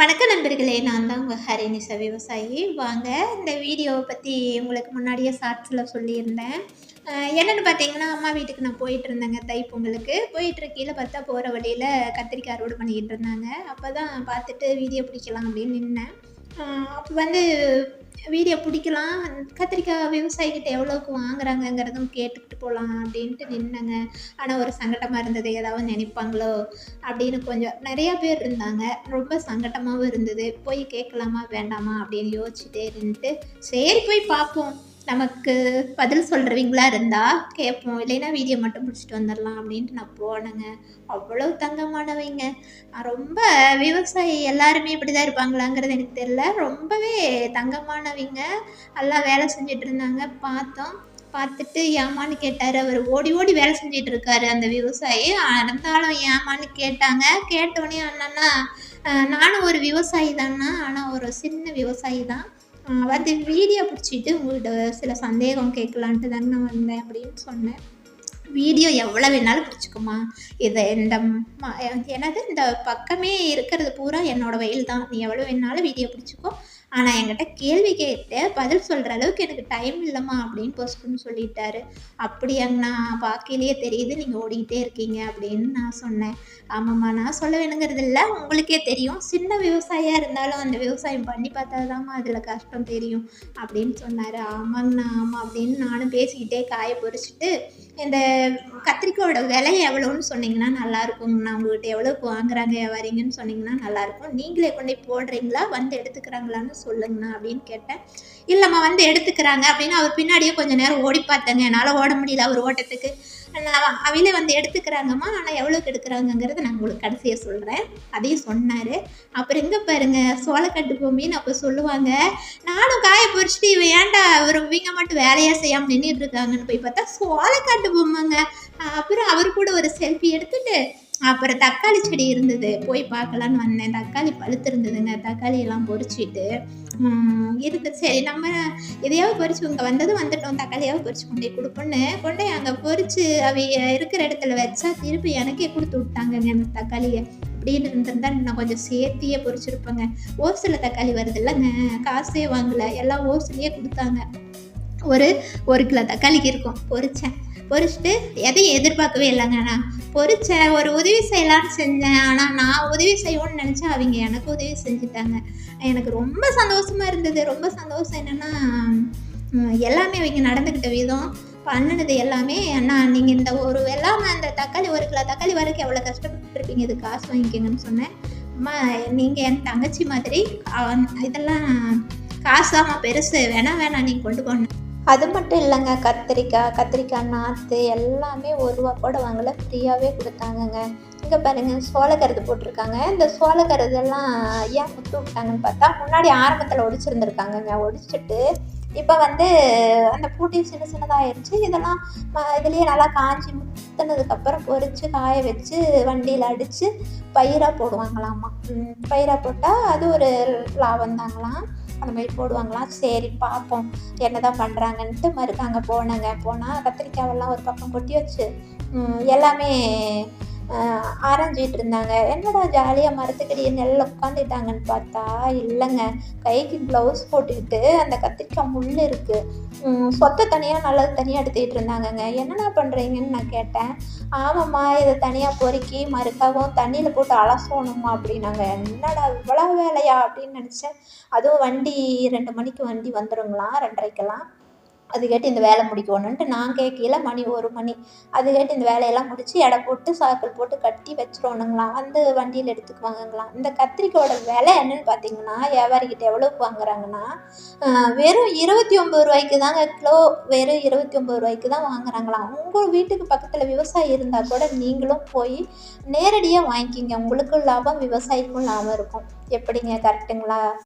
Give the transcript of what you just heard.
வணக்கம் நண்பர்களே நான் தான் உங்கள் ஹரினிச விவசாயி வாங்க இந்த வீடியோவை பற்றி உங்களுக்கு முன்னாடியே ஷார்ட்ஸில் சொல்லியிருந்தேன். என்னென்னு பார்த்தீங்கன்னா அம்மா வீட்டுக்கு நான் போயிட்டு இருந்தேங்க தை பொங்கலுக்கு. போயிட்டு பார்த்தா போகிற வழியில் கத்திரிக்காய் அறுவடை பண்ணிக்கிட்டு இருந்தாங்க. அப்போ தான் பார்த்துட்டு வீடியோ பிடிக்கலாம் அப்படின்னு நின்னேன். அப்போ வந்து வீடியோ பிடிக்கலாம். கத்திரிக்காய் விவசாயிக்கிட்ட எவ்வளோக்கு வாங்குறாங்கங்கிறதும் கேட்டுக்கிட்டு போகலாம் அப்படின்ட்டு நின்னாங்க. ஆனால் ஒரு சங்கடமாக இருந்தது. ஏதாவது நினைப்பாங்களோ அப்படின்னு கொஞ்சம் நிறையா பேர் இருந்தாங்க. ரொம்ப சங்கடமாகவும் இருந்தது. போய் கேட்கலாமா வேண்டாமா அப்படின்னு யோசிச்சுட்டே இருந்துட்டு சரி போய் பார்ப்போம். நமக்கு பதில் சொல்கிறவங்களா இருந்தால் கேட்போம் இல்லைன்னா வீடியோ மட்டும் பிடிச்சிட்டு வந்துடலாம் அப்படின்ட்டு நான் போனேங்க. அவ்வளோ தங்கமானவங்க. ரொம்ப விவசாயி எல்லாருமே இப்படி தான் இருப்பாங்களாங்கிறது எனக்கு தெரியல. ரொம்பவே தங்கமானவங்க. எல்லாம் வேலை செஞ்சுட்டு இருந்தாங்க. பார்த்தோம். பார்த்துட்டு ஏமான்னு கேட்டார். அவர் ஓடி ஓடி வேலை செஞ்சிட்டு இருக்காரு அந்த விவசாயி. இருந்தாலும் ஏமான்னு கேட்டாங்க. கேட்டோடனே அண்ணன்னா நானும் ஒரு விவசாயி தானா ஆனால் ஒரு சின்ன விவசாயி தான். வந்து வீடியோ பிடிச்சிட்டு உங்கள்கிட்ட சில சந்தேகம் கேட்கலான்ட்டு தாங்க நான் வந்தேன் அப்படின்னு சொன்னேன். வீடியோ எவ்வளோ வேணாலும் பிடிச்சிக்குமா. இதை இந்த எனது இந்த பக்கமே இருக்கிறது பூரா என்னோட வயல் தான். நீ எவ்வளோ வேணாலும் வீடியோ பிடிச்சிக்கோ. ஆனால் என்கிட்ட கேள்வி கேட்டு பதில் சொல்கிற அளவுக்கு எனக்கு டைம் இல்லைம்மா அப்படின்னு போஸ்ட்னு சொல்லிட்டாரு. அப்படியாங்கண்ணா பார்க்கையிலேயே தெரியுது நீங்கள் ஓடிக்கிட்டே இருக்கீங்க அப்படின்னு நான் சொன்னேன். ஆமாம்மா நான் சொல்ல வேணுங்கிறது இல்லை உங்களுக்கே தெரியும். சின்ன விவசாயியாக இருந்தாலும் அந்த விவசாயம் பண்ணி பார்த்தாதாம்மா அதில் கஷ்டம் தெரியும் அப்படின்னு சொன்னார். ஆமாங்கண்ணா ஆமாம் அப்படின்னு நானும் பேசிக்கிட்டே காய பொறிச்சிட்டு இந்த கத்திரிக்காயோட விலை எவ்வளோன்னு சொன்னீங்கன்னா நல்லாயிருக்குங்கண்ணா உங்கள்கிட்ட எவ்வளோக்கு வாங்குறாங்க வரீங்கன்னு சொன்னீங்கன்னா நல்லாயிருக்கும். நீங்களே கொண்டு போடுறீங்களா? வந்து எடுத்துக்கிறாங்களான்னு சொல்லுங்கண்ணா அப்படின்னு கேட்டேன். இல்லைம்மா வந்து எடுத்துக்கிறாங்க அப்படின்னு அவர் பின்னாடியே கொஞ்சம் நேரம் ஓடி பார்த்தேங்க. என்னால் ஓட முடியல. அவர் ஓட்டத்துக்கு நான் வந்து எடுத்துக்கிறாங்கம்மா ஆனால் எவ்வளோக்கு எடுக்கிறாங்கங்கிறத நான் உங்களுக்கு கடைசியாக சொல்கிறேன் அதையும் சொன்னார். அப்புறம் எங்கே பாருங்க சோளக்கட்டு பூமின்னு அப்போ சொல்லுவாங்க. நானும் காய பொறிச்சிட்டு இவன் ஏன்டா அவர் இவங்க மட்டும் வேலையாக செய்யாமல் நின்றுட்டு இருக்காங்கன்னு போய் பார்த்தா சோளக்காட்டு பொம்மைங்க அப்புறம் அவர் கூட ஒரு செல்ஃபி எடுத்துட்டு அப்புறம் தக்காளி செடி இருந்தது. போய் பார்க்கலான்னு வந்தேன். தக்காளி பழுத்திருந்ததுங்க தக்காளி எல்லாம் பொறிச்சிட்டு உம், சரி நம்ம எதையாவது பொறிச்சு இங்கே வந்ததும் வந்துட்டோம். தக்காளியாவது பொறிச்சு கொண்டு கொடுப்போன்னு கொண்டே அங்கே பொறிச்சு அவை இருக்கிற இடத்துல வச்சா திருப்பி எனக்கே கொடுத்து விட்டாங்கங்க. அந்த தக்காளியை அப்படின்னு இருந்திருந்தா நான் கொஞ்சம் சேர்த்தியே பொறிச்சிருப்பேங்க ஓசில் தக்காளி வருது இல்லைங்க. காசே வாங்கலை. எல்லாம் ஓசிலேயே கொடுத்தாங்க. ஒரு ஒரு கிலோ தக்காளிக்கு இருக்கும். பொறிச்சேன் பொரிச்சிட்டு எதையும் எதிர்பார்க்கவே இல்லைங்க நான் பொறிச்ச ஒரு உதவி செய்யலான்னு செஞ்சேன். ஆனால் நான் உதவி செய்வோன்னு நினச்சா அவங்க எனக்கு உதவி செஞ்சுட்டாங்க. எனக்கு ரொம்ப சந்தோஷமாக இருந்தது. ரொம்ப சந்தோஷம் என்னென்னா எல்லாமே அவங்க நடந்துக்கிட்ட விதம் பண்ணினது எல்லாமே அண்ணா நீங்கள் இந்த ஒரு எல்லாமே அந்த தக்காளி ஒரு கிலோ தக்காளி வரைக்கும் எவ்வளோ கஷ்டப்பட்டுருப்பீங்க? இது காசு வாங்கிக்கங்கன்னு சொன்னேன். அம்மா நீங்கள் என் தங்கச்சி மாதிரி இதெல்லாம் காசாமா பெருசு வேணா வேணாம் நீங்கள் கொண்டு போகணும் அது மட்டும் இல்லைங்க கத்திரிக்காய் கத்திரிக்காய் நாற்று எல்லாமே ஒரு ரூபா கூட வாங்கல ஃப்ரீயாகவே கொடுத்தாங்கங்க. இங்கே பாருங்க சோளக்கருது போட்டிருக்காங்க. இந்த சோளக்கருதெல்லாம் ஏன் குத்து விட்டாங்கன்னு பார்த்தா முன்னாடி ஆரம்பத்தில் ஒடிச்சிருந்துருக்காங்கங்க. ஒடிச்சிட்டு இப்போ வந்து அந்த பூட்டி சின்ன சின்னதாகிடுச்சு இதெல்லாம் இதுலேயே நல்லா காஞ்சி முத்தினதுக்கப்புறம் பொறிச்சு காய வச்சு வண்டியில் அடித்து பயிராக போடுவாங்களாமா. பயிராக போட்டால் அது ஒரு லாபம் தாங்களாம் அந்த மாதிரி போடுவாங்களாம் சரி பார்ப்போம் என்ன தான் பண்ணுறாங்கன்ட்டு மறுக்காங்க போனாங்க. போனால் கத்திரிக்காவெல்லாம் ஒரு பக்கம் கொட்டி வச்சு எல்லாமே ஆராய்ஞ்சிட்டு இருந்தாங்க என்னடா ஜாலியாக மரத்துக்கடியே நெல்ல உட்காந்துட்டாங்கன்னு பார்த்தா இல்லைங்க. கைக்கு க்ளவுஸ் போட்டுக்கிட்டு அந்த கத்திரிக்காய் முள் இருக்குது சொத்தை தனியாக நல்லது தனியாக எடுத்துக்கிட்டு இருந்தாங்கங்க என்னடா பண்ணுறீங்கன்னு நான் கேட்டேன். ஆமாம்மா இதை தனியாக பொறுக்கி மறுக்கவும் தண்ணியில் போட்டு அலசணுமா அப்படின்னாங்க. என்னடா இவ்வளோ வேலையா அப்படின்னு நினச்சேன். அதுவும் வண்டி ரெண்டு மணிக்கு வண்டி வந்துடுங்களாம் ரெண்டரைக்கெல்லாம்? அது கேட்டு இந்த வேலை முடிக்கணுன்ட்டு நான் கேட்கல. மணி ஒரு மணி. அது கேட்டு இந்த வேலையெல்லாம் முடித்து எடை போட்டு சாக்கள் போட்டு கட்டி வச்சிருவோனுங்களாம் வந்து வண்டியில் எடுத்துக்குவாங்கங்களாம் இந்த கத்திரிக்காயோட விலை என்னன்னு பார்த்தீங்கன்னா வியாபாரிக்கிட்ட எவ்வளோக்கு வாங்குறாங்கன்னா வெறும் இருபத்தி ஒம்பது ரூபாய்க்கு தாங்க கிலோ வெறும் இருபத்தி ஒம்பது ரூபாய்க்கு தான் வாங்குறாங்களாம் உங்கள் வீட்டுக்கு பக்கத்தில் விவசாயி இருந்தால் கூட நீங்களும் போய் நேரடியாக வாங்கிக்கிங்க. உங்களுக்கும் லாபம் விவசாயிக்கும் லாபம் இருக்கும். எப்படிங்க? கரெக்டுங்களா?